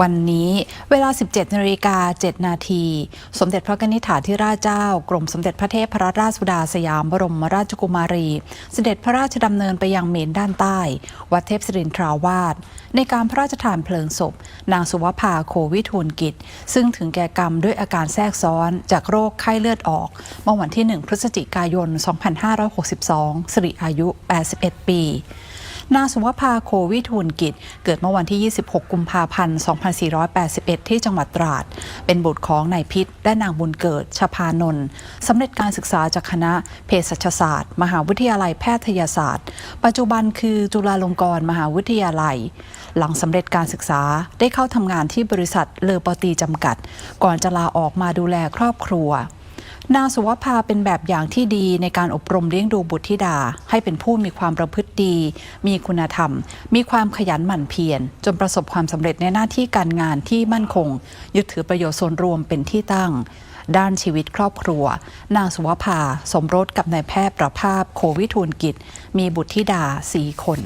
วันนี้เวลา 17นาฬิกา7นาที สมเด็จพระนิธิถาธิราชเจ้า กรมสมเด็จพระเทพรัตนราชสุดาสยามบรมราชกุมารี เสด็จพระราชดำเนินไปยังเมนด้านใต้ วัดเทพศิรินทราวาสในการพระราชทานเพลิงศพ นางสุวภาโควิทูลกิจ ซึ่งถึงแก่กรรมด้วยอาการแทรกซ้อนจากโรคไข้เลือดออก เมื่อวันที่ 1 พฤศจิกายน 2562 สิริอายุ 81 ปี นางสุวภาโควิทูลกิจ เกิดเมื่อวันที่ 26 กุมภาพันธ์ 2481 ที่จังหวัดตราด เป็นบุตรของนายพิษและนางบุญเกิดชพานนท์สำเร็จการศึกษาจากคณะเภสัชศาสตร์ มหาวิทยาลัยแพทยศาสตร์ ปัจจุบันคือจุฬาลงกรณ์มหาวิทยาลัย หลังสำเร็จการศึกษาได้เข้าทำงานที่บริษัทเลอปอตีจำกัด ก่อนจะลาออกมาดูแลครอบครัว นางสุวภาเป็นแบบอย่างที่ดีในการอบรมเลี้ยงดูบุตรธิดา ให้เป็นผู้มีความประพฤติดี มีคุณธรรม มีความขยันหมั่นเพียร จนประสบความสำเร็จในหน้าที่การงานที่มั่นคง ยึดถือประโยชน์ส่วนรวมเป็นที่ตั้ง ด้านชีวิตครอบครัว นางสุวภาสมรสกับนายแพทย์ประภาพโควิทูลกิจ มีบุตรธิดาสี่คน